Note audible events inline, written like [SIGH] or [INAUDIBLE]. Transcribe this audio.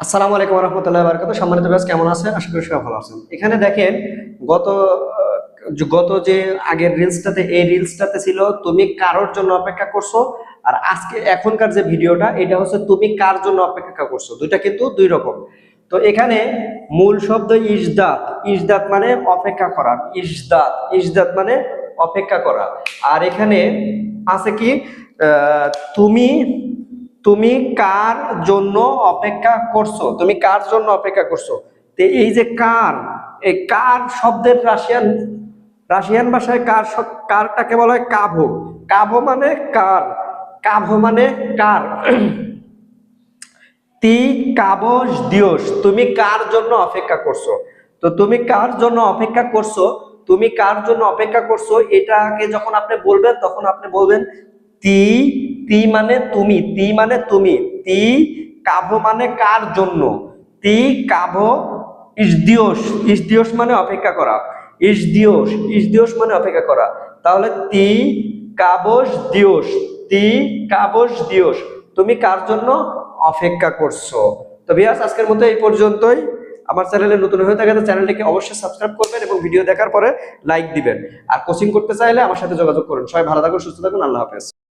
আসসালামু আলাইকুম রহমতুল্লাহ বারকাত সম্মানিত ব্যাস কেমন আছেন? আশা করি সবাই ভালো আছেন। এখানে দেখেন, গত গত যে আগের রিলসটাতে এই রিলসটাতে ছিল, তুমি কারোর জন্য অপেক্ষা করছ? আর আজকে এখনকার যে ভিডিওটা, এটা হচ্ছে তুমি কার জন্য অপেক্ষা করছ? দুইটা কিন্তু দুই রকম। তো এখানে মূল শব্দ ইজদাত। ইজদাত মানে অপেক্ষা করা। ইজদাত। ইজদাত মানে অপেক্ষা করা। আর এখানে আছে কি তুমি তুমি কার জন্য অপেক্ষা করছ? তুমি কার জন্য অপেক্ষা করছ? তো এই যে কার, এই কার শব্দের রাশিয়ান রাশিয়ান ভাষায় কার কারটাকে বলা হয় কাভো। কাভো মানে কার, কাভো মানে কার। [CLEARS THROAT] তি কাবস দিয়স, তুমি কার জন্য অপেক্ষা করছ? তো তুমি কার জন্য অপেক্ষা করছ? তুমি কার জন্য অপেক্ষা করছ? এটাকে যখন আপনি বলবেন, তখন আপনি বলবেন তি তি মানে তুমি, তি মানে তুমি, তি কাভ মানে কার জন্য? তি কাভ ইসদিয়স ইসদিয়স মানে অপেক্ষা করা। ইসদিয়স ইসদিয়স মানে অপেক্ষা করা। তাহলে তি কাবস দিওস তি কাবস দিওস তুমি কার জন্য অপেক্ষা করছ? তো বিয়াস আজকের মতো এই পর্যন্তই। আমার চ্যানেলে নতুন হয়ে থাকে তো চ্যানেলটিকে অবশ্যই সাবস্ক্রাইব করবেন এবং ভিডিও দেখার পরে লাইক দিবেন। আর কোচিং করতে চাইলে আমার সাথে যোগাযোগ করুন। সবাই ভালো থাকুন, সুস্থ থাকুন। আল্লাহ হাফেজ।